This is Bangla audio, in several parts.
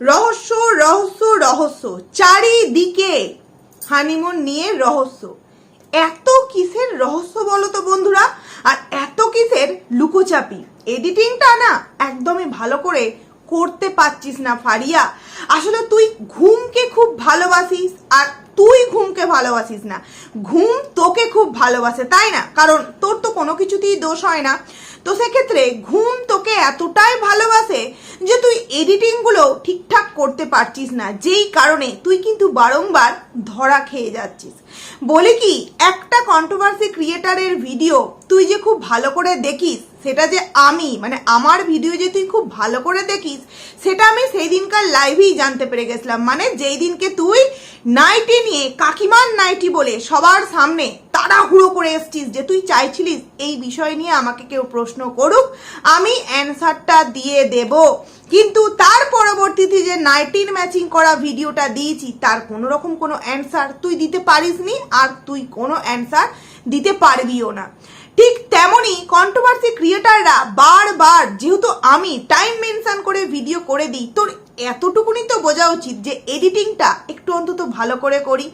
রহস্য রহস্য রহস্য। চারিদিকে হানিমুন নিয়ে রহস্য। এত কিসের রহস্য বলো তো বন্ধুরা? আর এত কিসের লুকোচাপি। এডিটিংটা না একদমই ভালো করে করতে পারছিস না ফারিয়া। আসলে তুই ঘুমকে খুব ভালোবাসিস আর তুই ঘুমকে ভালোবাসিস না। ঘুম তোকে খুব ভালোবাসে, তাই না? কারণ তোর তো কোনো কিছুতেই দোষ হয় না। তো সেক্ষেত্রে ঘুম তোকে এতটাই ভালোবাসে যে তুই এডিটিংগুলো ঠিকঠাক করতে পারছিস না। যেই কারণে তুই কিন্তু বারংবার ধরা খেয়ে যাচ্ছিস। বলি কি, একটা কন্ট্রোভার্সি ক্রিয়েটারের ভিডিও তুই যে খুব ভালো করে দেখিস, সেটা যে আমি মানে আমার ভিডিও যে তুই খুব ভালো করে দেখিস, সেটা আমি সেই দিনকার লাইভেই জানতে পেরে গেছিলাম। মানে যেই দিনকে তুই নাইটি নিয়ে, কাকিমার নাইটি বলে সবার সামনে তাড়াহুড়ো করে এসছিস যে তুই চাইছিলিস এই বিষয় নিয়ে আমাকে কেউ প্রশ্ন করুক, আমি অ্যান্সারটা দিয়ে দেব। কিন্তু তার পরবর্তীতে যে নাইটির ম্যাচিং করা ভিডিওটা দিয়েছি, তার কোনো রকম কোনো অ্যান্সার তুই দিতে পারিসনি আর তুই কোনো অ্যান্সার দিতে পারবিও না। ঠিক তেমনই কন্ট্রোভার্সি ক্রিয়েটাররা বারবার, যেহেতু আমি টাইম মেনশন করে ভিডিও করে দিই, তোর এতটুকুনি তো বোঝা উচিত যে এডিটিংটা একটু অন্তত ভালো করে করি।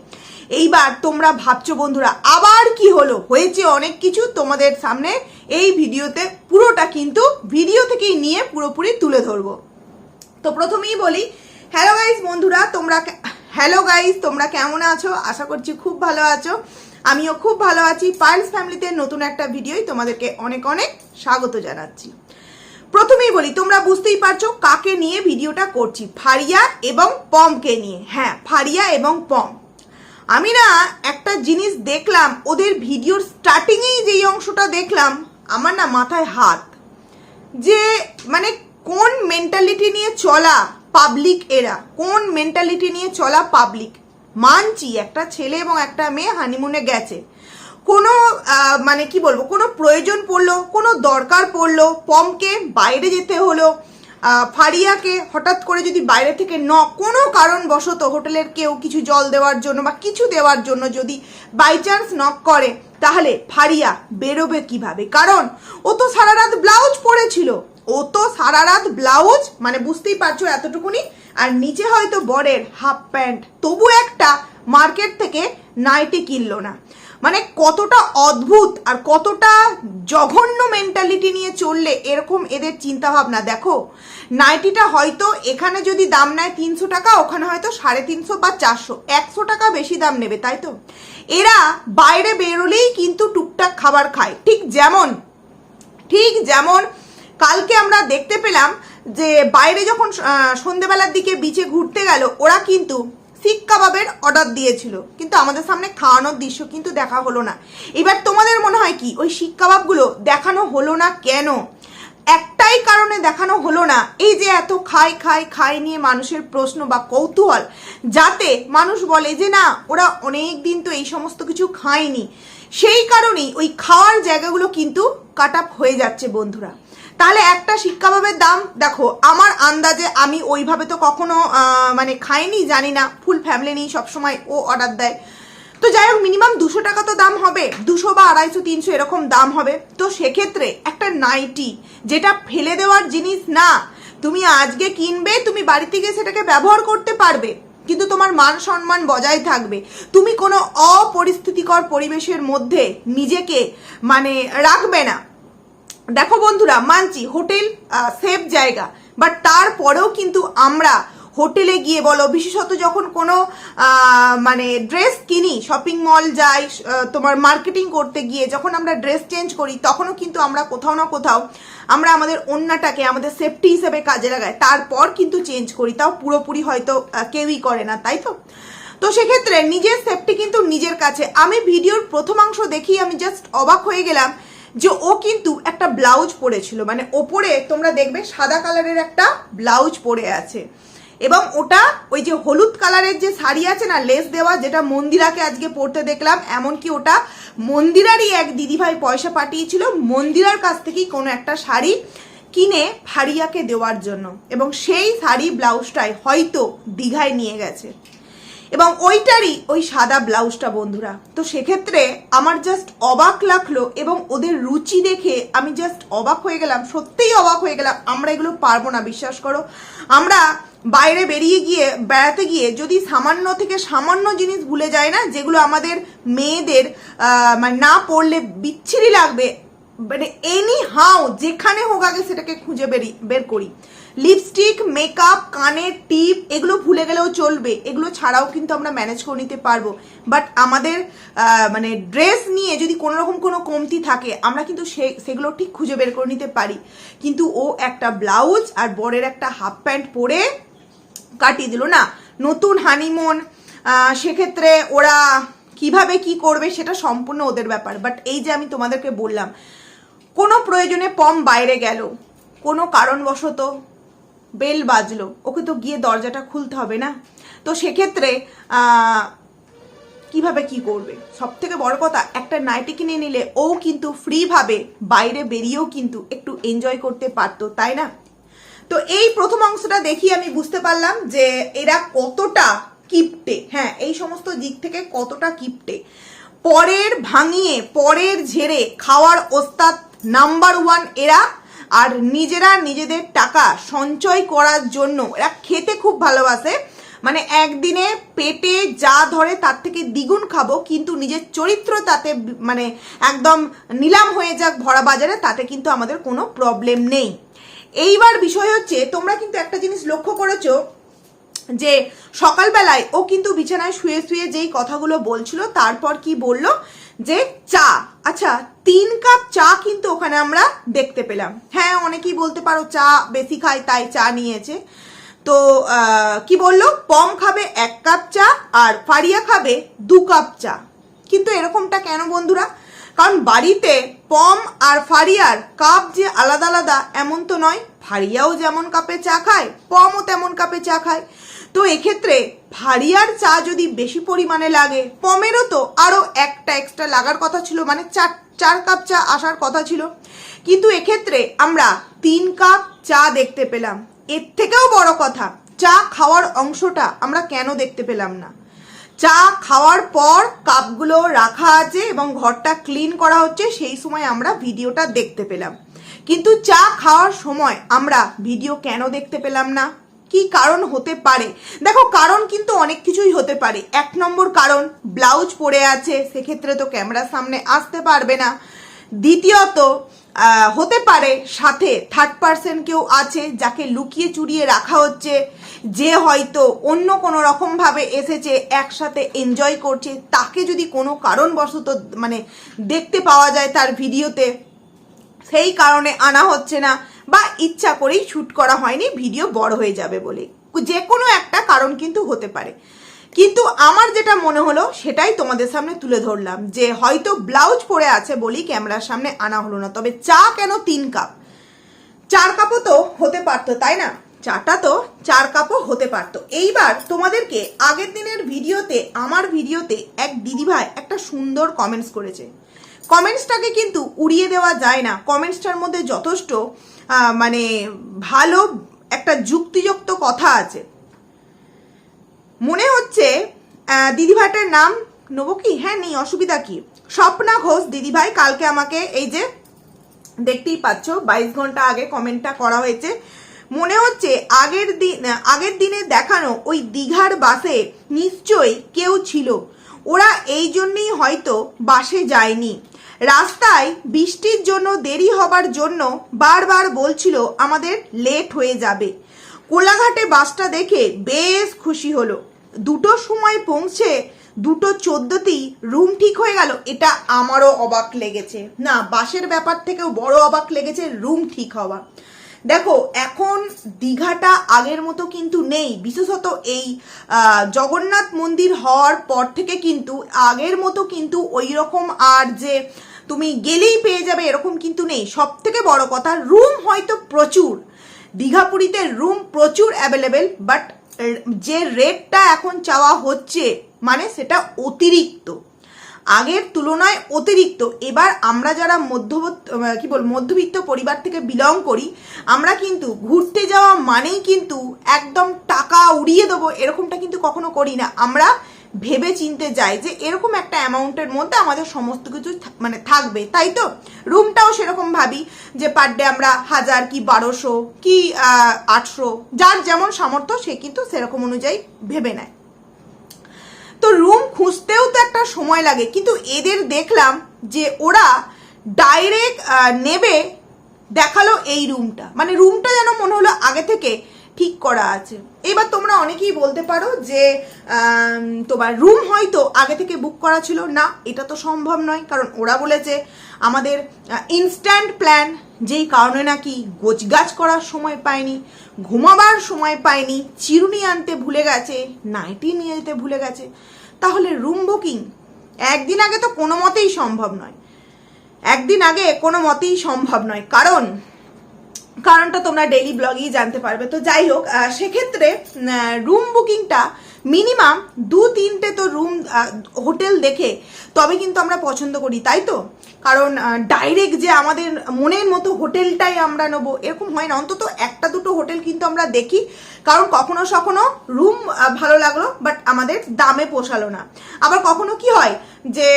এইবার তোমরা ভাবছ, বন্ধুরা, আবার কি হলো? হয়েছে অনেক কিছু তোমাদের সামনে। এই ভিডিওতে পুরোটা কিন্তু ভিডিও থেকেই নিয়ে পুরোপুরি তুলে ধরবো। তো প্রথমেই বলি, হ্যালো গাইস বন্ধুরা, তোমরা হ্যালো গাইস, তোমরা কেমন আছো? আশা করছি খুব ভালো আছো। আমিও খুব ভালো আছি। পাইলস ফ্যামিলিতে নতুন একটা ভিডিওই তোমাদেরকে অনেক অনেক স্বাগত জানাচ্ছি। প্রথমেই বলি, তোমরা বুঝতেই পারছ কাকে নিয়ে ভিডিওটা করছি, ফারিয়া এবং পমকে নিয়ে। হ্যাঁ ফারিয়া এবং পম। আমি না একটা জিনিস দেখলাম, ওদের ভিডিওর স্টার্টিংয়েই যেই অংশটা দেখলাম, আমার না মাথায় হাত। যে মানে কোন মেন্টালিটি নিয়ে চলা পাবলিক এরা কোন মেন্টালিটি নিয়ে চলা পাবলিক মানছি, একটা ছেলে এবং একটা মেয়ে হানিমুনে গেছে। কোনো মানে কি বলব, কোনো প্রয়োজন পড়ল, কোনো দরকার পড়ল, পমকে বাইরে যেতে হলো ফারিয়াকে হঠাৎ করে যদি বাইরে থেকে ন, কোনো কারণবশত হোটেলের কেউ কিছু জল দেওয়ার জন্য বা কিছু দেওয়ার জন্য যদি বাই চান্স নক করে, তাহলে ফারিয়া বেরোবে কীভাবে? কারণ ও তো সারা রাত ব্লাউজ পরেছিল। ও তো সারা রাত ব্লাউজ মানে বুঝতেই পারছ এতটুকুনি? আর নিচে হয়তো বরের হাফ প্যান্ট। তবু একটা মার্কেট থেকে নাইটি কিনলো না। মানে কতটা অদ্ভুত আর কতটা জঘন্য মেন্টালিটি নিয়ে চললে এরকম এদের চিন্তা ভাবনা দেখো, নাইটিটা হয়তো এখানে যদি দাম নেয় তিনশো টাকা, ওখানে হয়তো সাড়ে তিনশো বা চারশো। একশো টাকা বেশি দাম নেবে, তাই তো? এরা বাইরে বেরোলেই কিন্তু টুকটাক খাবার খায়। ঠিক যেমন ঠিক যেমন কালকে আমরা দেখতে পেলাম যে বাইরে যখন সন্ধেবেলার দিকে বিচে ঘুরতে গেল, ওরা কিন্তু শিক কাবাবের অর্ডার দিয়েছিল। কিন্তু আমাদের সামনে খাওয়ানোর দৃশ্য কিন্তু দেখা হলো না। এবার তোমাদের মনে হয় কি? ওই শিক কাবাবগুলো দেখানো হলো না কেন? একটাই কারণে দেখানো হলো না। এই যে এত খাই খাই খাই নিয়ে মানুষের প্রশ্ন বা কৌতূহল, যাতে মানুষ বলে যে না, ওরা অনেক দিন তো এই সমস্ত কিছু খায়নি। সেই কারণেই ওই খাওয়ার জায়গাগুলো কিন্তু কাট হয়ে যাচ্ছে বন্ধুরা। তাহলে একটা শিক্ষাভাবের দাম, দেখো, আমার আন্দাজে আমি ওইভাবে তো কখনো মানে খাইনি, জানি না ফুল ফ্যামিলি নিয়ে সবসময় ও অর্ডার দেয়। তো যাই হোক মিনিমাম দুশো টাকা তো দাম হবে, দুশো বা আড়াইশো, তিনশো এরকম দাম হবে। তো সেক্ষেত্রে একটা নাইটি, যেটা ফেলে দেওয়ার জিনিস না, তুমি আজকে কিনবে, তুমি বাড়িতে গিয়ে সেটাকে ব্যবহার করতে পারবে, কিন্তু তোমার মান সম্মান বজায় থাকবে। তুমি কোনো অপরিস্থিতিকর পরিবেশের মধ্যে নিজেকে মানে রাখবে না। দেখো বন্ধুরা, মানছি, হোটেল সেফ জায়গা বাট তারপরেও কিন্তু আমরা হোটেলে গিয়ে বলো, বিশেষত যখন কোনো মানে ড্রেস কিনি শপিং মল যাই তোমার মার্কেটিং করতে গিয়ে যখন আমরা ড্রেস চেঞ্জ করি, তখনও কিন্তু আমরা কোথাও না কোথাও আমরা আমাদের অন্যটাকে, আমাদের সেফটি হিসেবে কাজে লাগাই। তারপর কিন্তু চেঞ্জ করি, তাও পুরোপুরি হয়তো কেউই করে না, তাই তো? তো সেক্ষেত্রে নিজের সেফটি কিন্তু নিজের কাছে। আমি ভিডিওর প্রথমাংশ দেখি আমি জাস্ট অবাক হয়ে গেলাম যে ও কিন্তু একটা ব্লাউজ পরেছিল। মানে ওপরে তোমরা দেখবে সাদা কালারের একটা ব্লাউজ পরে আছে। এবং ওটা ওই যে হলুদ কালারের যে শাড়ি আছে না, লেস দেওয়া, যেটা মন্দিরাকে আজকে পরতে দেখলাম, এমনকি ওটা মন্দিরারই এক দিদিভাই পয়সা পাঠিয়েছিল। মন্দিরার কাছ থেকেই কোনো একটা শাড়ি কিনে ফারিয়াকে দেওয়ার জন্য। এবং সেই শাড়ি ব্লাউজটাই হয়তো দীঘায় নিয়ে গেছে। এবং ওইটারই ওই সাদা ব্লাউজটা, বন্ধুরা। তো সেক্ষেত্রে আমার জাস্ট অবাক লাগল এবং ওদের রুচি দেখে আমি জাস্ট অবাক হয়ে গেলাম, সত্যিই অবাক হয়ে গেলাম। আমরা এগুলো পারব না, বিশ্বাস করো। আমরা বাইরে বেরিয়ে গিয়ে বেড়াতে গিয়ে যদি সামান্য থেকে সামান্য জিনিস ভুলে যায় না, যেগুলো আমাদের মেয়েদের মানে না পড়লে বিচ্ছিরি লাগবে মানে এনি হাও যেখানে হোক আগে সেটাকে খুঁজে বেরি, বের করি। লিপস্টিক মেকআপ কানের টিপ, এগুলো ভুলে গেলেও চলবে। এগুলো ছাড়াও কিন্তু আমরা ম্যানেজ করে নিতে পারব। বাট আমাদের মানে ড্রেস নিয়ে যদি কোনো রকম কোনো কমতি থাকে, আমরা কিন্তু সে, সেগুলো ঠিক খুঁজে বের করে নিতে পারি। কিন্তু ও একটা ব্লাউজ আর বরের একটা হাফ প্যান্ট পরে কাটিয়ে দিল না। নতুন হানিমুন সেক্ষেত্রে ওরা কীভাবে কি করবে সেটা সম্পূর্ণ ওদের ব্যাপার। বাট এই যে আমি তোমাদেরকে বললাম, কোনো প্রয়োজনে পম বাইরে গেল। কোনো কারণবশত বেল বাজলো। ওকে তো গিয়ে দরজাটা খুলতে হবে না? তো সেক্ষেত্রে কীভাবে কি করবে? সব থেকে বড় কথা, একটা নাইটি কিনে নিলে ও কিন্তু ফ্রিভাবে বাইরে বেরিয়েও কিন্তু একটু এনজয় করতে পারতো, তাই না? তো এই প্রথম অংশটা দেখি আমি বুঝতে পারলাম যে এরা কতটা কিপটে। হ্যাঁ এই সমস্ত দিক থেকে কতটা কিপটে। পরের ভাঙিয়ে, পরের ঝেড়ে খাওয়ার ওস্তাদ নাম্বার ওয়ান এরা আর নিজেরা নিজেদের টাকা সঞ্চয় করার জন্য, এরা খেতে খুব ভালোবাসে। মানে একদিনে পেটে যা ধরে তার থেকে দ্বিগুণ খাব, কিন্তু নিজের চরিত্র তাতে মানে একদম নিলাম হয়ে যাক ভরা বাজারে, তাতে কিন্তু আমাদের কোনো প্রবলেম নেই। এইবার বিষয় হচ্ছে, তোমরা কিন্তু একটা জিনিস লক্ষ্য করেছ, যে সকালবেলায় ও কিন্তু বিছানায় শুয়ে শুয়ে যেই কথাগুলো বলছিল, তারপর কি বলল? যে চা। আচ্ছা তিন কাপ চা কিন্তু ওখানে আমরা দেখতে পেলাম। হ্যাঁ অনেকেই বলতে পারো চা বেশি খায়, তাই চা নিয়েছে। তো কি বলল? পম খাবে এক কাপ চা আর ফারিয়া খাবে দু কাপ চা। কিন্তু এরকমটা কেন বন্ধুরা? কারণ বাড়িতে পম আর ফারিয়ার কাপ যে আলাদা আলাদা, এমন তো নয়। ফারিয়াও যেমন কাপে চা খায়, পমও তেমন কাপে চা খায়। তো এক্ষেত্রে ফারিয়ার চা যদি বেশি পরিমাণে লাগে, পমেরও তো আরও একটা এক্সট্রা লাগার কথা ছিল মানে চার চার কাপ চা আসার কথা ছিল। কিন্তু এক্ষেত্রে আমরা তিন কাপ চা দেখতে পেলাম। এর থেকেও বড় কথা, চা খাওয়ার অংশটা আমরা কেন দেখতে পেলাম না? চা খাওয়ার পর কাপগুলো রাখা আছে এবং ঘরটা ক্লিন করা হচ্ছে, সেই সময় আমরা ভিডিওটা দেখতে পেলাম। কিন্তু চা খাওয়ার সময় আমরা ভিডিও কেন দেখতে পেলাম না? কি কারণ হতে পারে? দেখো, কারণ কিন্তু অনেক কিছুই হতে পারে। এক নম্বর কারণ, ব্লাউজ পরে আছে, সেক্ষেত্রে তো ক্যামেরার সামনে আসতে পারবে না। দ্বিতীয়ত হতে পারে সাথে থার্ড পার্সন কেউ আছে, যাকে লুকিয়ে চুরিয়ে রাখা হচ্ছে, যে হয়তো অন্য কোনো রকমভাবে এসেছে, একসাথে এনজয় করছে। তাকে যদি কোনো কারণবশত মানে দেখতে পাওয়া যায় তার ভিডিওতে সেই কারণে আনা হচ্ছে না। বা ইচ্ছা করেই শ্যুট করা হয়নি, ভিডিও বড় হয়ে যাবে বলে। যে কোনো একটা কারণ কিন্তু হতে পারে। কিন্তু আমার যেটা মনে হলো, সেটাই তোমাদের সামনে তুলে ধরলাম যে হয়তো ব্লাউজ পরে আছে বলি ক্যামেরার সামনে আনা হলো না, তবে চা কেন তিন কাপ? চার কাপও তো হতে পারতো, তাই না? চাটা তো চার কাপও হতে পারতো। এইবার তোমাদেরকে আগের দিনের ভিডিওতে, আমার ভিডিওতে এক দিদিভাই একটা সুন্দর কমেন্টস করেছে। কমেন্টসটাকে কিন্তু উড়িয়ে দেওয়া যায় না। কমেন্টসটার মধ্যে যথেষ্ট মানে ভালো একটা যুক্তিযুক্ত কথা আছে। মনে হচ্ছে দিদিভাইটার নাম নেব কি? হ্যাঁ নেই, অসুবিধা কি? স্বপ্না ঘোষ, দিদিভাই, কালকে আমাকে এই যে দেখতেই পাচ্ছ, বাইশ ঘণ্টা আগে কমেন্টটা করা হয়েছে। মনে হচ্ছে আগের দিন আগের দিনে দেখানো ওই দীঘার বাসে নিশ্চয়ই কেউ ছিল। ওরা এই জন্যই হয়তো বাসে যায়নি। রাস্তায় বৃষ্টির জন্য দেরি হবার জন্য বারবার বলছিল আমাদের লেট হয়ে যাবে। কোলাঘাটে বাসটা দেখে বেশ খুশি হলো। দুটো সময় পৌঁছে দুটো চোদ্দতেই রুম ঠিক হয়ে গেল। এটা আমারও অবাক লেগেছে। না, বাসের ব্যাপার থেকেও বড় অবাক লেগেছে রুম ঠিক হওয়া। দেখো, এখন দীঘাটা আগের মতো কিন্তু নেই। বিশেষত এই জগন্নাথ মন্দির হওয়ার পর থেকে কিন্তু আগের মতো কিন্তু ওই রকম আর যে তুমি গেলেই পেয়ে যাবে এরকম কিন্তু নেই। সব থেকে বড় কথা রুম হয়তো প্রচুর। দীঘাপুরীতে রুম প্রচুর অ্যাভেলেবেল বাট যে রেটটা এখন চাওয়া হচ্ছে মানে সেটা অতিরিক্ত। আগের তুলনায় অতিরিক্ত। এবার আমরা যারা মধ্যবর্তী কি বল মধ্যবিত্ত পরিবার থেকে বিলং করি, আমরা কিন্তু ঘুরতে যাওয়া মানেই কিন্তু একদম টাকা উড়িয়ে দেবো, এরকমটা কিন্তু কখনো করি না। আমরা ভেবে চিনতে যায় যে এরকম একটা অ্যামাউন্টের মধ্যে আমাদের সমস্ত কিছু মানে থাকবে, তাই তো? রুমটাও সেরকম ভাবি যে পার ডে আমরা হাজার কি বারোশো, কি আটশো, যার যেমন সামর্থ্য সে কিন্তু সেরকম অনুযায়ী ভেবে নেয়। খুঁজতেও তো একটা সময় লাগে। কিন্তু এদের দেখলাম যে ওরা ডাইরেক্ট নেবে, দেখাল এই রুমটা মানে রুমটা যেন মনে হলো আগে থেকে ঠিক করা আছে। এবার তোমরা অনেকেই বলতে পারো যে তোমার রুম হয়তো আগে থেকে বুক করা ছিল। না, এটা তো সম্ভব নয়। কারণ ওরা বলেছে আমাদের ইনস্ট্যান্ট প্ল্যান যেই কারণে নাকি গোছগাছ করার সময় পায়নি, ঘুমাবার সময় পায়নি, চিরুনি আনতে ভুলে গেছে নাইটি নিয়ে যেতে ভুলে গেছে। তাহলে রুম বুকিং একদিন আগে তো কোনো মতেই সম্ভব নয়। একদিন আগে কোনো মতেই সম্ভব নয়। কারণ, কারণটা তোমরা ডেইলি ব্লগেই জানতে পারবে। তো যাই হোক সেক্ষেত্রে রুম বুকিংটা মিনিমাম দু তিনটে তো রুম হোটেল দেখে তবে কিন্তু আমরা পছন্দ করি, তাই তো? কারণ ডাইরেক্ট যে আমাদের মনের মতো হোটেলটাই আমরা নেব, এরকম হয় না। অন্তত একটা দুটো হোটেল কিন্তু আমরা দেখি। কারণ কখনো সখনো রুম ভালো লাগল বাট আমাদের দামে পোষালো না। আবার কখনো কি হয় যে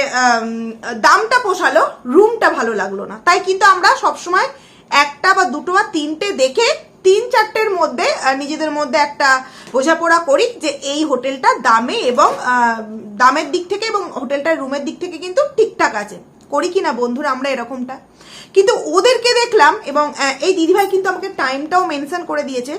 দামটা পোষালো রুমটা ভালো লাগল না। তাই কিন্তু আমরা সবসময় একটা বা দুটো বা তিনটে দেখে তিন চারটের মধ্যে নিজেদের মধ্যে একটা বোঝাপড়া করি যে এই হোটেলটা দামে এবং দামের দিক থেকে এবং হোটেলটার রুমের দিক থেকে কিন্তু ঠিকঠাক আছে। করি কি না বন্ধুরা, আমরা এরকমটা। কিন্তু ওদেরকে দেখলাম এবং এই দিদিভাই কিন্তু আমাকে টাইমটাও মেনশন করে দিয়েছে।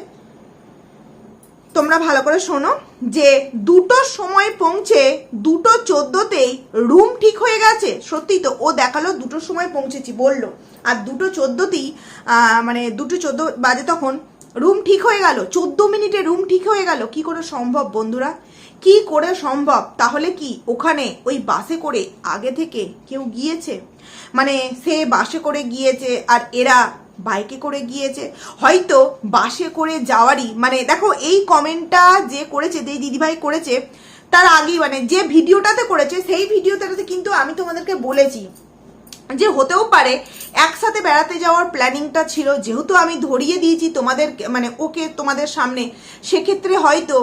তোমরা ভালো করে শোনো যে দুটো সময় পৌঁছে দুটো চোদ্দোতেই রুম ঠিক হয়ে গেছে। সত্যি তো, ও দেখাল দুটোর সময় পৌঁছেছি, বলল। আর দুটো চোদ্দোতেই মানে দুটো চোদ্দ বাজে তখন রুম ঠিক হয়ে গেল, চোদ্দ মিনিটে রুম ঠিক হয়ে গেল। কি করে সম্ভব বন্ধুরা? কি করে সম্ভব? তাহলে কি ওখানে ওই বাসে করে আগে থেকে কেউ গিয়েছে? মানে সে বাসে করে গিয়েছে, আর এরা বাইকে করে গিয়েছে। হয়তো বাসে করে যাওয়ারই মানে দেখো এই কমেন্টটা যে করেছে, যে দিদিভাই করেছে, তার আগেই মানে যে ভিডিওটাতে করেছে, সেই ভিডিওটাতে কিন্তু আমি তোমাদেরকে বলেছি যে হতেও পারে, একসাথে বেড়াতে যাওয়ার প্ল্যানিংটা ছিল, যেহেতু আমি ধরিয়ে দিয়েছি তোমাদের মানে ওকে তোমাদের সামনে, সেক্ষেত্রে হয়তো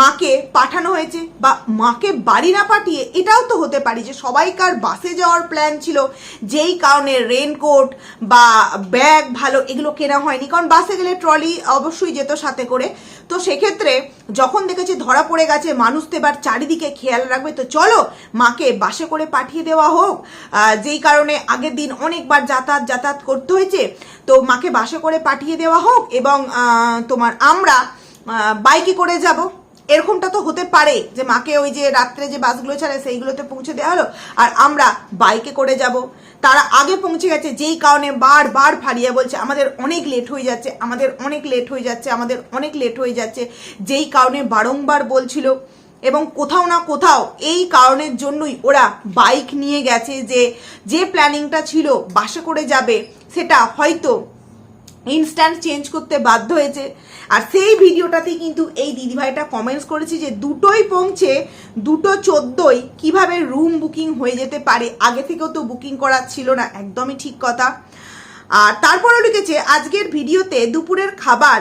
মাকে পাঠানো হয়েছে বা মাকে বাড়ি না পাঠিয়ে, এটাও তো হতে পারে যে সবাইকার বাসে যাওয়ার প্ল্যান ছিল, যেই কারণে রেনকোট বা ব্যাগ ভালো এগুলো কেনা হয়নি, কারণ বাসে গেলে ট্রলি অবশ্যই যেত সাথে করে। তো সেক্ষেত্রে যখন দেখেছি ধরা পড়ে গেছে, মানুষ তো এবার চারিদিকে খেয়াল রাখবে, তো চলো মাকে বাসে করে পাঠিয়ে দেওয়া হোক যেই কারণে আগের দিন অনেকবার যাতায়াত যাতায়াত করতে হয়েছে। তো মাকে বাসে করে পাঠিয়ে দেওয়া হোক এবং তোমার আমরা বাইকে করে যাব। এরকমটা তো হতে পারে যে মাকে ওই যে রাত্রে যে বাসগুলো ছাড়ে সেইগুলোতে পৌঁছে দেওয়া হলো আর আমরা বাইকে করে যাব। তারা আগে পৌঁছে গেছে, যেই কারণে বারবার ফারিয়া বলছে, আমাদের অনেক লেট হয়ে যাচ্ছে, আমাদের অনেক লেট হয়ে যাচ্ছে, আমাদের অনেক লেট হয়ে যাচ্ছে। যেই কারণে বারংবার বলছিল। এবং কোথাও না কোথাও এই কারণের জন্যই ওরা বাইক নিয়ে গেছে যে যে প্ল্যানিংটা ছিল, বাসে করে যাবে, সেটা হয়তো ইনস্ট্যান্ট চেঞ্জ করতে বাধ্য হয়েছে। আর সেই ভিডিওটাতেই কিন্তু এই দিদিভাইটা কমেন্টস করেছে যে, দুটোই পৌঁছে, দুটো চোদ্দোই কীভাবে রুম বুকিং হয়ে যেতে পারে? আগে থেকেও তো বুকিং করা ছিল না, একদমই ঠিক কথা। আর তারপরে লিখেছে, আজকের ভিডিওতে দুপুরের খাবার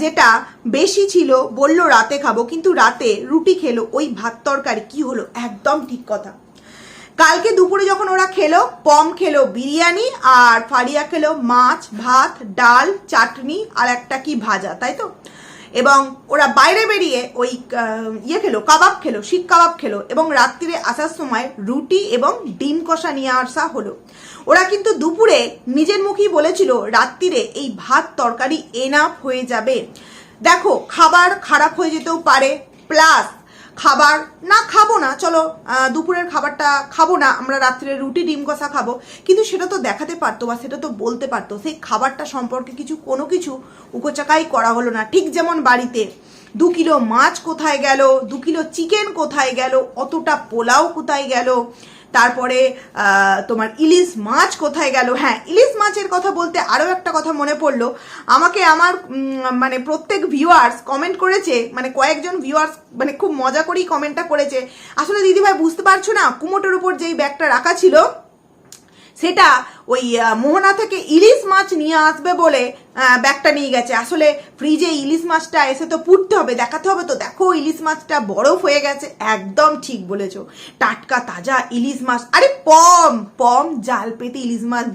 যেটা বেশি ছিল, বলল রাতে খাব, কিন্তু রাতে রুটি খেলো, ওই ভাত তরকারি কি হলো? একদম ঠিক কথা। কালকে দুপুরে যখন ওরা খেলো, পম খেলো বিরিয়ানি আর ফারিয়া খেলো মাছ, ভাত, ডাল, চাটনি আর একটা কি ভাজা, তাই তো? এবং ওরা বাইরে বেরিয়ে ওই ইয়ে খেলো, কাবাব খেলো শিক কাবাব খেলো এবং রাত্রিরে আসার সময় রুটি এবং ডিম কষা নিয়ে আসা হলো। ওরা কিন্তু দুপুরে নিজের মুখেই বলেছিল রাত্রিরে এই ভাত তরকারি এনাফ হয়ে যাবে। দেখো, খাবার খারাপ হয়ে যেতেও পারে প্লাস খাবার না খাব না, চলো দুপুরের খাবারটা খাব না, আমরা রাত্রে রুটি, ডিম কষা খাব। কিন্তু সেটা তো দেখাতে পারতো বা সেটা তো বলতে পারতো, সেই খাবারটা সম্পর্কে কিছু, কোনো কিছু উকোচাকাই করা হলো না। ঠিক যেমন বাড়িতে, দু কিলো মাছ কোথায় গেল, দু কিলো চিকেন কোথায় গেল, অতটা পোলাও কোথায় গেল তারপরে তোমার ইলিশ মাছ কোথায় গেল? হ্যাঁ ইলিশ মাছের কথা বলতে আরও একটা কথা মনে পড়ল। আমাকে আমার মানে প্রত্যেক ভিউয়ার্স কমেন্ট করেছে মানে কয়েকজন ভিউয়ার্স মানে খুব মজা করেই কমেন্টটা করেছে। আসলে দিদিভাই, বুঝতে পারছ না, কুমোটোর উপর যেই ব্যাগটা রাখা ছিল সেটা ওই মোহনা থেকে ইলিশ মাছ নিয়ে আসবে বলে ব্যাগটা নিয়ে গেছে। আসলে ফ্রিজে ইলিশ মাছটা এসে তো পুড়তে হবে, দেখাতে হবে তো। দেখো ইলিশ মাছটা বরফ হয়ে গেছে, একদম ঠিক বলেছ। টাটকা তাজা ইলিশ মাছ, আরে পম পম জাল পেতে ইলিশ মাছ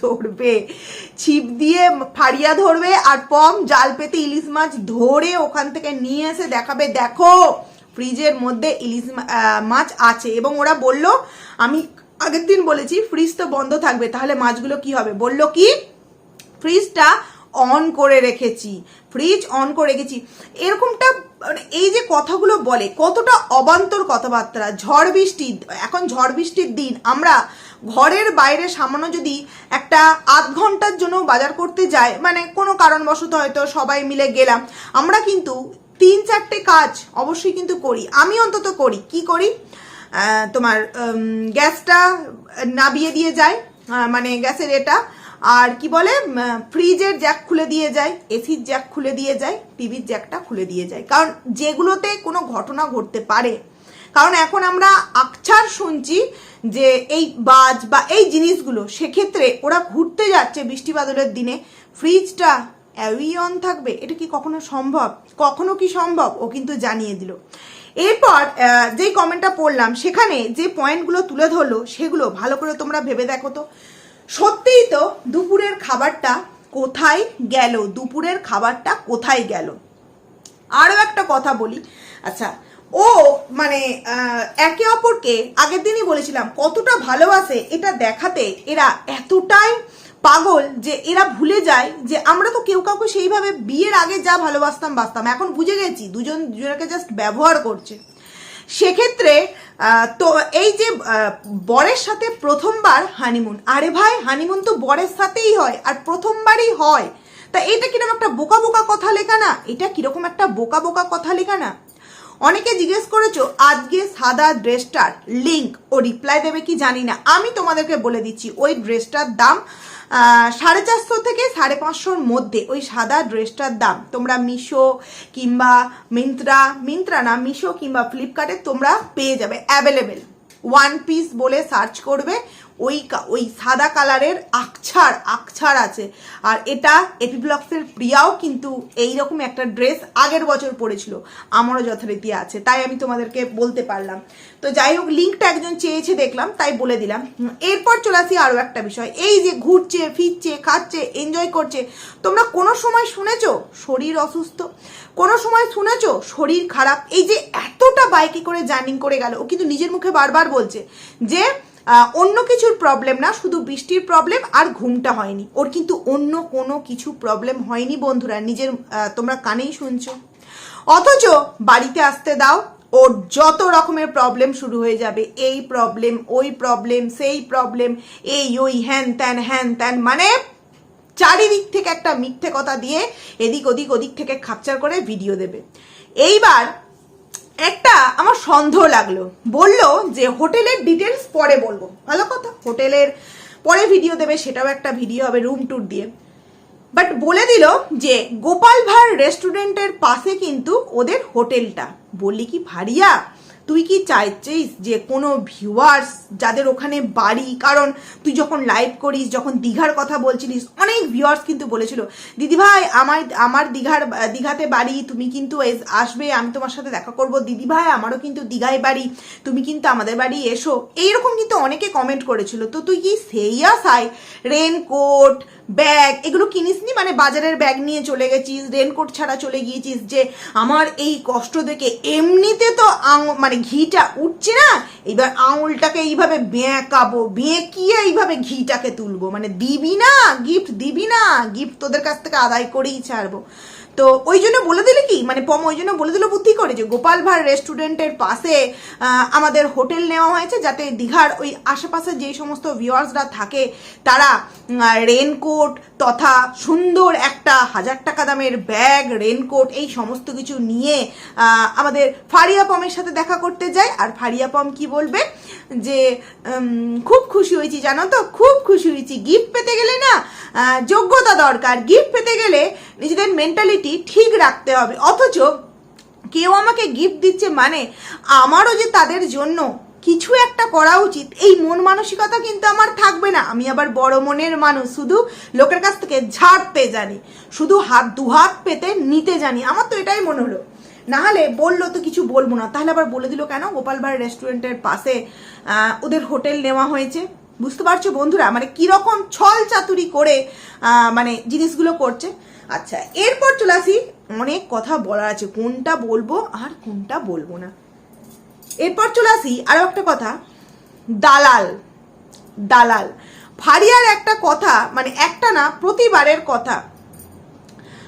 ধরবে। ছিপ দিয়ে ফাড়িয়া ধরবে আর পম জাল পেতে ইলিশ মাছ ধরে ওখান থেকে নিয়ে এসে দেখাবে, দেখো ফ্রিজের মধ্যে ইলিশ মাছ আছে। এবং ওরা বলল, আমি আগের দিন বলেছি ফ্রিজ তো বন্ধ থাকবে, তাহলে মাছগুলো কি হবে? বলল কি? ফ্রিজটা অন করে রেখেছি ফ্রিজ অন করে রেখেছি। এরকমটা মানে এই যে কথাগুলো বলে, কতটা অবান্তর কথাবার্তা, ঝড় বৃষ্টি, এখন ঝড় বৃষ্টির দিন, আমরা ঘরের বাইরে সামান্য যদি একটা আধ ঘণ্টার জন্য বাজার করতে যাই মানে কোনো কারণবশত হয়তো সবাই মিলে গেলাম, আমরা কিন্তু তিন চারটে কাজ অবশ্যই কিন্তু করি, আমি অন্তত করি, কি করি? তোমার গ্যাসটা নাবিয়ে দিয়ে যায় মানে গ্যাসের এটা। আর কি বলে ফ্রিজের জ্যাক খুলে দিয়ে যায়, এসির জ্যাক খুলে দিয়ে যায়, টিভির জ্যাকটা খুলে দিয়ে যায়। কারণ যেগুলোতে কোনো ঘটনা ঘটতে পারে। কারণ এখন আমরা আকছার শুনছি যে এই বাজ বা এই জিনিসগুলো, সেক্ষেত্রে ওরা ঘুরতে যাচ্ছে বৃষ্টি বাদলের দিনে। ফ্রিজটা অ্যাউই অন থাকবে। এটা কি কখনো সম্ভব? কখনো কি সম্ভব? ও কিন্তু জানিয়ে দিল। এরপর যেই কমেন্টটা পড়লাম, সেখানে যে পয়েন্টগুলো তুলে ধরলো, সেগুলো ভালো করে তোমরা ভেবে দেখো তো। সত্যিই তো দুপুরের খাবারটা কোথায় গেল? দুপুরের খাবারটা কোথায় গেল? আরও একটা কথা বলি। আচ্ছা ও মানে একে অপরকে আগের দিনই বলেছিলাম, কতটা ভালোবাসে এটা দেখাতে এরা এতটাই পাগল যে এরা ভুলে যায় যে আমরা তো কেউ কাউকে সেইভাবে বিয়ের আগে যা ভালোবাসতাম, বাসতাম। এখন বুঝে গেছি, দুজন, দুজনকে জাস্ট ব্যবহার করছে। সেক্ষেত্রে তো এই যে বরের সাথে প্রথমবার হানিমুন আরে ভাই হানিমুন তো বরের সাথেই হয় আর প্রথমবারই হয়। তা এটা কীরকম একটা বোকা বোকা কথা লেখা না? এটা কীরকম একটা বোকা বোকা কথা লেখা না? অনেকে জিজ্ঞেস করেছ, আজকে সাদা ড্রেসটার লিঙ্ক ও রিপ্লাই দেবে কি জানি না। আমি তোমাদেরকে বলে দিচ্ছি, ওই ড্রেসটার দাম সাড়ে চারশো থেকে সাড়ে পাঁচশোর মধ্যে ওই সাদা ড্রেসটার দাম। তোমরা মিশো কিংবা মিন্ত্রা মিন্ত্রা না, মিশো কিংবা ফ্লিপকার্টে তোমরা পেয়ে যাবে অ্যাভেলেবেল ওয়ান পিস বলে সার্চ করবে, ওই ওই সাদা কালারের আকছার আকছার আছে। আর এটা এপি ব্লক্সের প্রিয়াও কিন্তু এই রকম একটা ড্রেস আগের বছর পরেছিল। আমারও যথারীতি আছে, তাই আমি তোমাদেরকে বলতে পারলাম। তো যাই হোক লিঙ্কটা একজন চেয়েছে, দেখলাম, তাই বলে দিলাম। এরপর চলে আসি আরও একটা বিষয়। এই যে ঘুরছে, ফিরছে, খাচ্ছে এনজয় করছে, তোমরা কোনো সময় শুনেছো, শরীর অসুস্থ? কোনো সময় শুনেছো, শরীর খারাপ? এই যে এতটা বাইকে করে জার্নিং করে গেল, ও কিন্তু নিজের মুখে বারবার বলছে যে অন্য কিছুর প্রবলেম না, শুধু বৃষ্টির প্রবলেম আর ঘুমটা হয়নি। ওর কিন্তু অন্য কোনো কিছু প্রবলেম হয়নি, বন্ধুরা, নিজের তোমরা কানেই শুনছো। অথচ বাড়িতে আসতে দাও ওর যত রকমের প্রবলেম শুরু হয়ে যাবে, এই প্রবলেম ওই প্রবলেম সেই প্রবলেম এই, ওই, হ্যান ত্যান হ্যান ত্যান মানে চারিদিক থেকে একটা মিথ্যে কথা দিয়ে এদিক ওদিক ওদিক থেকে খাপচার করে ভিডিও দেবে। এইবার একটা আমার সন্দেহ লাগল। বলল যে হোটেলের ডিটেলস পরে বলব। ভালো কথা, হোটেলের পরে ভিডিও দেবে, সেটাও একটা ভিডিও হবে রুম ট্যুর দিয়ে। বাট বলে দিল যে গোপাল ভাঁড় রেস্টুরেন্টের পাশে কিন্তু ওদের হোটেলটা বললি কি ভারিয়া তুই কি চাইছিস যে কোনো ভিউয়ার্স যাদের ওখানে বাড়ি? কারণ তুই যখন লাইভ করিস, যখন দীঘার কথা বলছিলিস, অনেক ভিউয়ার্স কিন্তু বলেছিল, দিদি ভাই, আমার আমার দীঘার, দীঘাতে বাড়ি, তুমি কিন্তু আসবে, আমি তোমার সাথে দেখা করব। দিদি ভাই, আমারও কিন্তু দীঘায় বাড়ি, তুমি কিন্তু আমাদের বাড়ি এসো। এইরকম কিন্তু অনেকে কমেন্ট করেছিল। তো তুই কি সেই আশায় রেনকোট ব্যাগ এগুলো কিনিসনি? মানে বাজারের ব্যাগ নিয়ে চলে গেছিস রেনকোট ছাড়া চলে গিয়েছিস যে, আমার এই কষ্ট দেখে এমনিতে তো মানে ঘিটা উঠছে না, এইবার আঙুলটাকে এইভাবে বেঁকাবো, বেঁকিয়ে এইভাবে ঘিটাকে তুলবো। মানে দিবি না গিফট দিবি না গিফট তোদের কাছ থেকে আদায় করেই ছাড়বো। তো ওই জন্য বলে দিলে কি? মানে পম ওই জন্য বলে দিল বুদ্ধি করে যে গোপাল ভাঁড় রেস্টুরেন্টের পাশে আমাদের হোটেল নেওয়া হয়েছে যাতে দীঘার ওই আশেপাশে যেই সমস্ত ভিউয়ার্সরা থাকে, তারা রেনকোট তথা সুন্দর একটা হাজার টাকা দামের ব্যাগ রেনকোট এই সমস্ত কিছু নিয়ে আমাদের ফারিয়া পমের সাথে দেখা করতে যায়। আর ফারিয়া পম কি বলবে? যে খুব খুশি হয়েছি, জানো তো? খুব খুশি হয়েছি। গিফট পেতে গেলে না যোগ্যতা দরকার। গিফট পেতে গেলে নিজেদের মেন্টালিটি ঠিক রাখতে হবে। অথচ কেউ আমাকে গিফট দিচ্ছে মানে আমারও যে তাদের জন্য কিছু একটা করা উচিত, এই মন মানসিকতা কিন্তু আমার থাকবে না। আমি আবার বড় মনের মানুষ, শুধু লোকের কাছ থেকে ঝাড়তে জানি, শুধু হাত দু হাত পেতে নিতে জানি। আমার তো এটাই মনে হলো। নাহলে বলল তো কিছু বলব না। তাহলে আবার বলে দিল কেন? গোপাল ভাঁড় রেস্টুরেন্টের পাশে ওদের হোটেল নেওয়া হয়েছে। বুঝতে পারছ বন্ধুরা? মানে কীরকম ছল চাতুরি করে মানে জিনিসগুলো করছে। আচ্ছা এরপর চলে আসি। অনেক কথা বলার আছে, কোনটা বলব আর কোনটা বলব না। এরপর চলে আসি আরও একটা কথা, দালাল। দালাল। ফারিয়ার একটা কথা মানে একটা না, প্রতিবারের কথা।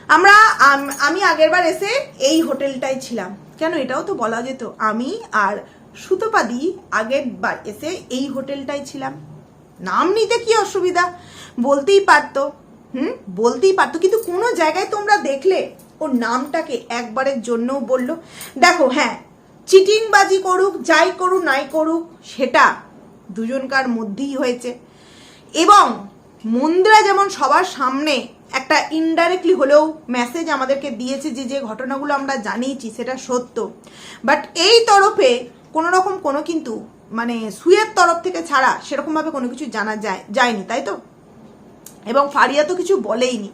আমরা, আম- আগেরবার এসে এই হোটেলটাই ছিলাম। কেন এটাও তো বলা যেত, আমি আর সুতোপাদি আগের বার এসে এই হোটেলটাই ছিলাম। নাম নিতে কি অসুবিধা? বলতেই পারতো। হুম? বলতেই পারতো, কিন্তু কোনো জায়গায় তোমরা দেখলে ওর নামটাকে একবারের জন্যও বলল, দেখো হ্যাঁ চিটিংবাজি করুক, যাই করুক, নাই করুক, সেটা দুজনকার মধ্যেই হয়েছে। এবং মন্দিরা যেমন সবার সামনে একটা ইনডাইরেক্টলি হলেও মেসেজ আমাদেরকে দিয়েছে যে যে ঘটনাগুলো আমরা জানিয়েছি, সেটা সত্য। বাট এই তরফে কোনো রকম কোনো কিন্তু মানে সুয়ের তরফ থেকে ছাড়া সেরকমভাবে কোনো কিছু জানা যায়, যায়নি, তাই তো? এবং ফারিয়া তো কিছু বলেইনি।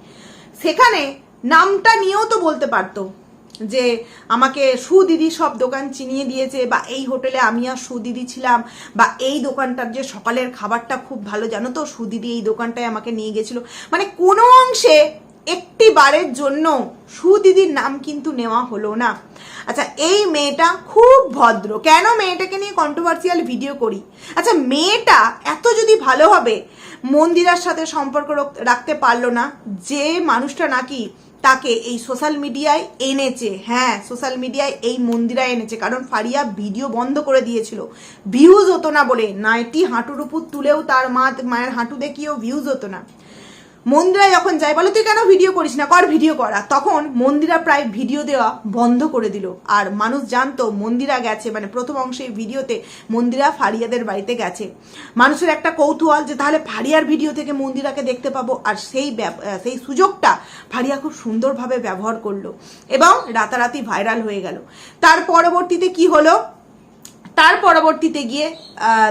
সেখানে নামটা নিয়েও তো বলতে পারতো যে আমাকে সুদিদি সব দোকান চিনিয়ে দিয়েছে বা এই হোটেলে আমি আর সুদিদি ছিলাম বা এই দোকানটার যে সকালের খাবারটা খুব ভালো। জানো তো, সুদিদি এই দোকানটায় আমাকে নিয়ে গেছিল। মানে কোনো অংশে একটি বারের জন্য সুদিদির নাম কিন্তু নেওয়া হলো না। আচ্ছা এই মেয়েটা খুব ভদ্র। কেন মেয়েটাকে নিয়ে কন্ট্রোভার্সিয়াল ভিডিও করি? আচ্ছা মেয়েটা এত যদি ভালো হবে মন্দিরার সাথে সম্পর্ক রাখ- রাখতে পারল না, যে মানুষটা নাকি তাকে এই সোশ্যাল মিডিয়ায় এনেছে হ্যাঁ সোশ্যাল মিডিয়ায় এই মন্দিরায় এনেছে, কারণ ফারিয়া ভিডিও বন্ধ করে দিয়েছিল। ভিউজ হতো না বলে, নাইটি হাঁটুর উপর তুলেও তার মা মায়ের হাঁটু দেখিয়েও ভিউজ হতো না। মন্দিরা যখন যায়, বলো, তুই কেন ভিডিও করিস না? কর ভিডিও করা। তখন মন্দিরা প্রায় ভিডিও দেওয়া বন্ধ করে দিল। আর মানুষ জানতো মন্দিরা গেছে মানে প্রথম অংশে ভিডিওতে মন্দিরা ফারিয়াদের বাড়িতে গেছে। মানুষের একটা কৌতূহল যে, তাহলে ফারিয়ার ভিডিও থেকে মন্দিরাকে দেখতে পাবো। আর সেই সেই সুযোগটা ফারিয়া খুব সুন্দরভাবে ব্যবহার করল এবং রাতারাতি ভাইরাল হয়ে গেল। তার পরবর্তীতে কি হলো? তার পরবর্তীতে গিয়ে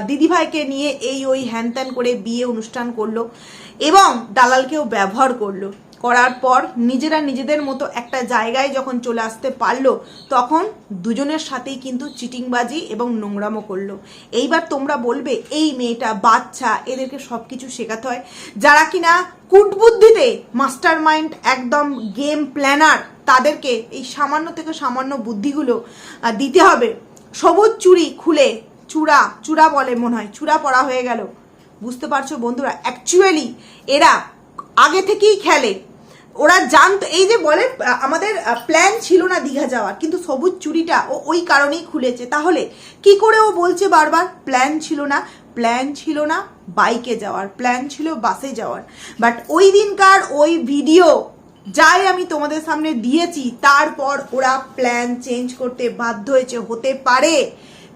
দিদিভাইকে নিয়ে এই ওই হ্যান ত্যান করে বিয়ে অনুষ্ঠান করল। এবং দালালকেও ব্যবহার করল। করার পর নিজেরা নিজেদের মতো একটা জায়গায় যখন চলে আসতে পারল, তখন দুজনের সাথেই কিন্তু চিটিংবাজি এবং নোংরামো করল। এইবার তোমরা বলবে, এই মেয়েটা বাচ্চা, এদেরকে সব কিছু শেখাতে হয়। যারা কিনা কুটবুদ্ধিতে মাস্টার মাইন্ড একদম গেম প্ল্যানার, তাদেরকে এই সামান্য থেকে সামান্য বুদ্ধিগুলো দিতে হবে। সবুজ চুড়ি খুলে চূড়া চূড়া বলে মনে হয়, চূড়া পড়া হয়ে গেল। বুঝতে পারছ বন্ধুরা? অ্যাকচুয়ালি এরা আগে থেকেই খেলে। ওরা জানতো, এই যে বলে আমাদের প্ল্যান ছিল না দীঘা যাওয়ার, কিন্তু সবুজ চুরিটা ও ওই কারণেই খুলেছে। তাহলে কি করে ও বলছে বারবার? প্ল্যান ছিল না প্ল্যান ছিল না বাইকে যাওয়ার প্ল্যান ছিল বাসে যাওয়ার। বাট ওই দিনকার ওই ভিডিও যাই আমি তোমাদের সামনে দিয়েছি, তারপর ওরা প্ল্যান চেঞ্জ করতে বাধ্য হয়েছে। হতে পারে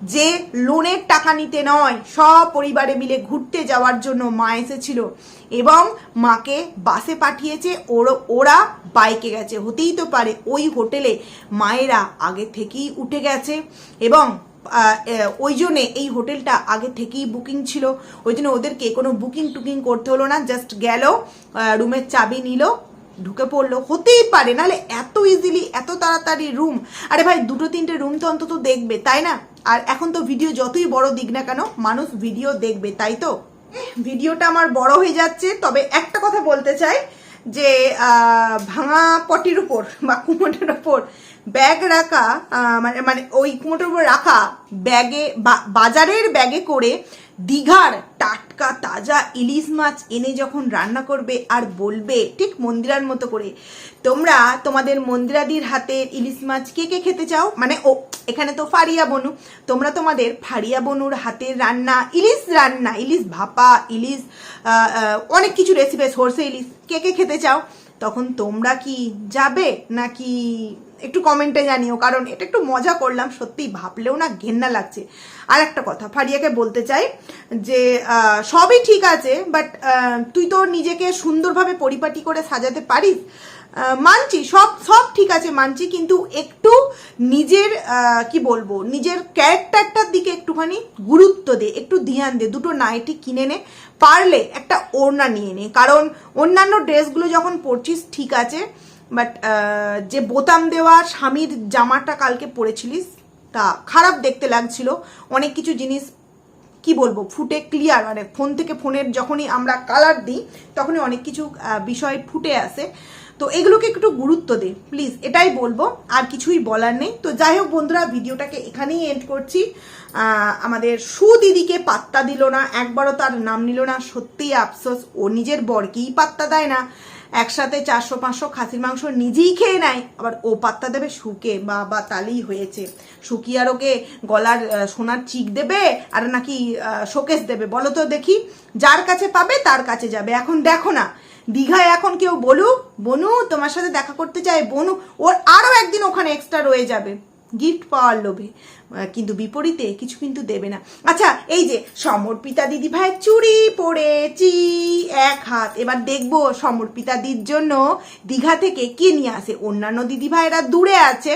যে লোনের টাকা নিতে নয়, সব পরিবারে মিলে ঘুরতে যাওয়ার জন্য মা এসেছিল এবং মাকে বাসে পাঠিয়েছে, ওর- বাইকে গেছে। হতেই তো পারে ওই হোটেলে মায়েরা আগে থেকেই উঠে গেছে এবং ওই জন্যে এই হোটেলটা আগে থেকেই বুকিং ছিল। ওই জন্য ওদেরকে কোনো বুকিং টুকিং করতে হলো না, জাস্ট গেল রুমের চাবি নিল ঢুকে পড়ল, হতেই পারে, নাহলে এত ইজিলি এত তাড়াতাড়ি রুম আরে ভাই, দুটো তিনটে রুম তো অন্তত দেখবে, তাই না? আর এখন তো ভিডিও যতই বড় দিক না কেন, মানুষ ভিডিও দেখবে, তাই তো? ভিডিওটা আমার বড় হয়ে যাচ্ছে, তবে একটা কথা বলতে চাই, যে ভাঙা পটির উপর বা কুমোটের উপর ব্যাগ রাখা মানে মানে ওই কুমোটের উপর রাখা ব্যাগে বাজারের ব্যাগে করে দীঘার টাটকা তাজা ইলিশ মাছ এনে যখন রান্না করবে আর বলবে, ঠিক মন্দিরার মতো করে, তোমরা তোমাদের মন্দিরাদির হাতের ইলিশ মাছ কে কে খেতে চাও? মানে ও, এখানে তো ফারিয়া বনু, তোমরা তোমাদের ফারিয়া বনুর হাতের রান্না, ইলিশ রান্না, ইলিশ ভাপা, ইলিশ অনেক কিছু রেসিপি সর্ষে ইলিশ, কে কে খেতে চাও? তখন তোমরা কি যাবে নাকি একটু কমেন্টে জানিও, কারণ এটা একটু মজা করলাম, সত্যি ভাবলেও না ঘেন্না লাগছে। আর একটা কথা, ফারিয়াকে বলতে চাই যে সবই ঠিক আছে বাট তুই তো নিজেকে সুন্দরভাবে পরিপাটি করে সাজাতে পারিস? মানছি, সব সব ঠিক আছে মানছি, কিন্তু একটু নিজের কি বলব, নিজের ক্যারেক্টারটার দিকে একটুখানি গুরুত্ব দে, একটু ধ্যান দে, দুটো নাইটি কিনে নে, পারলে একটা ওড়না নিয়ে নে। কারণ অন্যান্য ড্রেসগুলো যখন পরছিস, ঠিক আছে বাট যে বোতাম দেওয়া স্বামীর জামাটা কালকে পরেছিলিস, তা খারাপ দেখতে লাগছিল। অনেক কিছু জিনিস, কি বলব, ফুটে ক্লিয়ার মানে ফোন থেকে ফোনের যখনই আমরা কালার দিই, তখনই অনেক কিছু বিষয় ফুটে আসে। তো এগুলোকে একটু গুরুত্ব দে প্লিজ এটাই বলব, আর কিছুই বলার নেই। তো যাই হোক বন্ধুরা, ভিডিওটাকে এখানেই এন্ড করছি। আমাদের সুদিদিকে পাত্তা দিল না, একবারও তার নাম নিল না। সত্যিই আফসোস, ও নিজের বরকেই পাত্তা দেয় না। একসাথে চারশো, পাঁচশো খাসির মাংস নিজেই খেয়ে নেয়। আবার ও পাত্তা দেবে শুকে, বা বা তালেই হয়েছে। শুকি আর ওকে গলার সোনার চিক দেবে, আর নাকি শোকেস দেবে। বলো তো দেখি, যার কাছে পাবে, তার কাছে যাবে। এখন দেখো না, দীঘায় এখন কেউ বলুক বনু, তোমার সাথে দেখা করতে চায় বনু, ওর আরও একদিন ওখানে এক্সট্রা রয়ে যাবে। গিফট পাওয়ার লোভে। কিন্তু বিপরীতে কিছু কিন্তু দেবে না। আচ্ছা এই যে সমর্পিতা দিদি ভাই চুড়ি পড়েছি এক হাত। এবার দেখব সমর্পিতা দির জন্য দীঘা থেকে কে নিয়ে আসে? অন্যান্য দিদি ভাইরা দূরে আছে,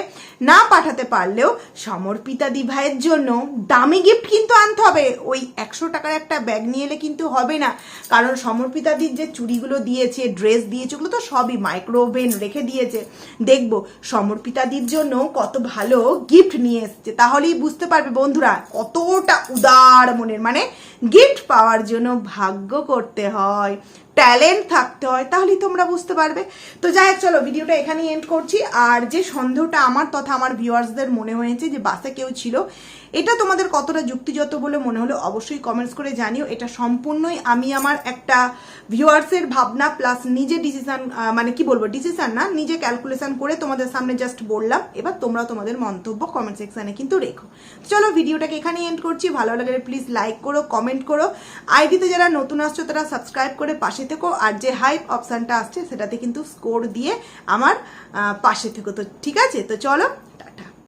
না পাঠাতে পারলেও সমর্পিতা দি ভাইয়ের জন্য দামি গিফট কিন্তু আনতে হবে। ওই একশো টাকার একটা ব্যাগ নিয়ে এলে কিন্তু হবে না। কারণ সমর্পিতা দির যে চুড়িগুলো দিয়েছে ড্রেস দিয়েছে, ওগুলো তো সবই মাইক্রোওভেন রেখে দিয়েছে। দেখব সমর্পিতা দির জন্য কত ভালো গিফট নিয়ে এসছে। তাহলেই বুঝতে পারবে বন্ধুরা কতটা উদার মনের মানে গিফট পাওয়ার জন্য ভাগ্য করতে হয় ট্যালেন্ট থাকতে হয়, তাহলেই তোমরা বুঝতে পারবে। তো যাই হোক, চলো ভিডিওটা এখানেই এন্ড করছি। আর যে সন্দেহটা আমার তথা আমার ভিউয়ার্সদের মনে হয়েছে যে বাসে কেউ ছিল এটা তোমাদের কতটা যুক্তিযত বলে মনে হলো অবশ্যই কমেন্টস করে জানিও। এটা সম্পূর্ণই আমি আমার একটা ভিউয়ার্সের ভাবনা প্লাস নিজে ডিসিশান মানে কি বলব ডিসিশান না, নিজে ক্যালকুলেশন করে তোমাদের সামনে জাস্ট বললাম। এবার তোমরা তোমাদের মন্তব্য কমেন্ট সেকশানে কিন্তু রেখো। চলো ভিডিওটাকে এখানে এন্ড করছি। ভালো লাগলে প্লিজ লাইক করো কমেন্ট করো। আইডিতে যারা নতুন আসছো, তারা সাবস্ক্রাইব করে পাশে থেকো। আর যে হাইপ অপশানটা আসছে, সেটাতে কিন্তু স্কোর দিয়ে আমার পাশে থেকো। তো ঠিক আছে? তো চলো, টাটা।